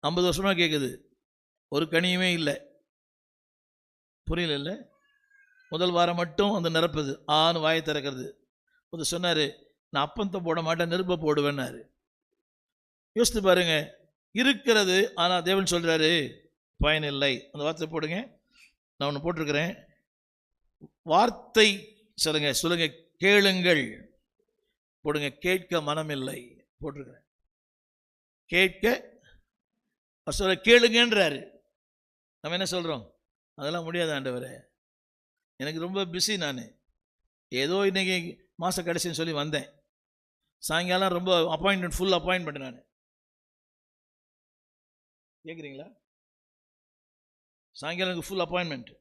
ஐம்பது வருஷமாக கேட்குது ஒரு கனியுமே இல்லை. புரியல முதல் வாரம் மட்டும் அந்த நிரப்புது. ஆன்னு வாயை திறக்கிறது. அது சொன்னார் நான் அப்பந்தம் போட மாட்டேன் நெருப்பை போடுவேன்னாரு. யோசித்து பாருங்க. இருக்கிறது ஆனால் தேவன் சொல்கிறாரு பயன் இல்லை. அந்த வார்த்தை போடுங்க. நான் ஒன்று போட்டிருக்கிறேன். வார்த்தை சொல்லுங்க சொல்லுங்க கேளுங்கள். போடுங்க கேட்க மனம் இல்லை போட்டிருக்கிறேன். கேட்க அவர் சொல்ற கேளுங்கன்றாரு. நம்ம என்ன சொல்கிறோம் அதெல்லாம் முடியாது ஆண்டவரே. எனக்கு ரொம்ப பிஸி நான். ஏதோ இன்றைக்கி மாத கடைசின்னு சொல்லி வந்தேன். சாயங்காலம் ரொம்ப அப்பாயின்மெண்ட் ஃபுல் அப்பாயின்மெண்ட் நான். கேட்குறீங்களா சாயங்காலம் எனக்கு ஃபுல் அப்பாயின்மெண்ட்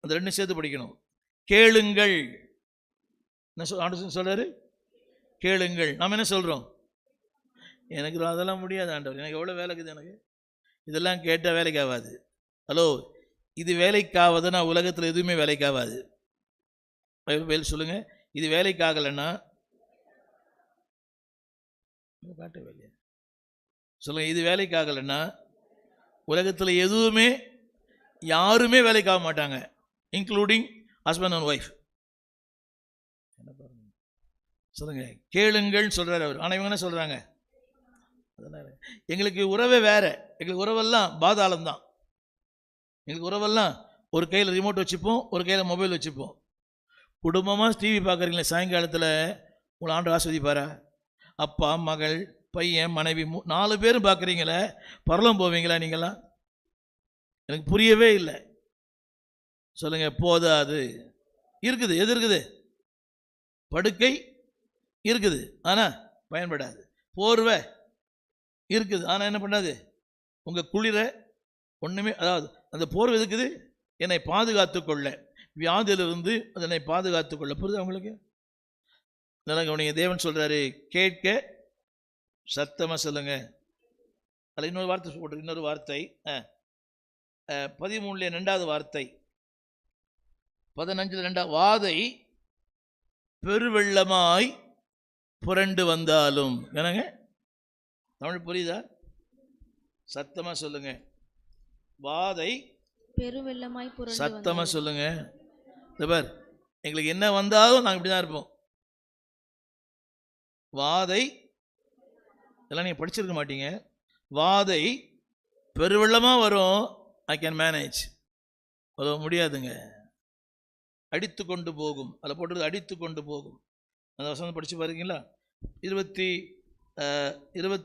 அந்த ரெண்டும் சேர்த்து படிக்கணும். கேளுங்கள். என்ன சொல் ஆண்டவர் சொல்கிறாரு கேளுங்கள். நாம் என்ன சொல்கிறோம் எனக்கு அதெல்லாம் முடியாது ஆண்டவர். எனக்கு எவ்வளோ வேலை இருக்குது எனக்கு? இதெல்லாம் கேட்டால் வேலைக்கு ஆகாது ஹலோ இது வேலைக்காவதுன்னா உலகத்தில் எதுவுமே வேலைக்காகாது. வேலை சொல்லுங்க. இது வேலைக்காகலைன்னா காட்ட வேலையா சொல்லுங்க. இது வேலைக்காகலைன்னா உலகத்தில் எதுவுமே யாருமே வேலைக்காக மாட்டாங்க இன்க்ளூடிங் ஹஸ்பண்ட் அண்ட் ஒய்ஃப் என்ன பாருங்க? சொல்லுங்க. கேளுங்கள் சொல்கிறார் அவர். ஆனால் இவங்க என்ன சொல்கிறாங்க அதனால். எங்களுக்கு உறவே வேறு. எங்களுக்கு உறவெல்லாம் பாதாளம் தான் எங்களுக்கு உறவெல்லாம் ஒரு கையில் ரிமோட் வச்சுப்போம் ஒரு கையில் மொபைல் வச்சுப்போம். குடும்பமாக டிவி பார்க்குறீங்களே சாயங்காலத்தில் உங்களை ஆண்டு ஆஸ்வதிப்பாரா அப்பா மகள் பையன் மனைவி மூ நாலு பேரும் பார்க்குறீங்களே பரலம் போவீங்களா நீங்களாம் எனக்கு புரியவே இல்லை. சொல்லுங்கள் போதாது. இருக்குது எது இருக்குது? படுக்கை இருக்குது. ஆனால் பயன்படாது. போர்வை. இருக்குது. ஆனால் என்ன பண்ணாது? உங்கள் குளிர ஒன்றுமே அதாவது அந்த போர்வை இருக்குது என்னை பாதுகாத்து கொள்ள. வியாதியிலிருந்து அதனை பாதுகாத்து கொள்ள. புரியுது அவங்களுக்கு நல்லா கவனிங்க. தேவன் சொல்கிறாரு கேட்க சத்தமாக சொல்லுங்க. அதில் இன்னொரு வார்த்தை போட்டு இன்னொரு வார்த்தை. பதிமூணுல ரெண்டாவது வார்த்தை. பதினஞ்சில் ரெண்டாவது வாதை பெருவெள்ளமாய் புரண்டு வந்தாலும். என்னங்க? தமிழ் புரியுதா? சத்தமா சொல்லுங்க. வாதை பெருவெள்ளமாய் சத்தமா சொல்லுங்க. பார் எங்களுக்கு என்ன வந்தாலும் நாங்கள் இப்படி தான் இருப்போம். வாதை இதெல்லாம் நீங்கள் படிச்சிருக்க மாட்டீங்க. வாதை பெருவெள்ளமாக வரும். ஐ கேன் மேனேஜ் அது முடியாதுங்க. அடித்து கொண்டு போகும். அதில் போட்டது அடித்து கொண்டு போகும். அந்த வசனம் படித்து பாருங்களா? இருபத்தி இருபத்தி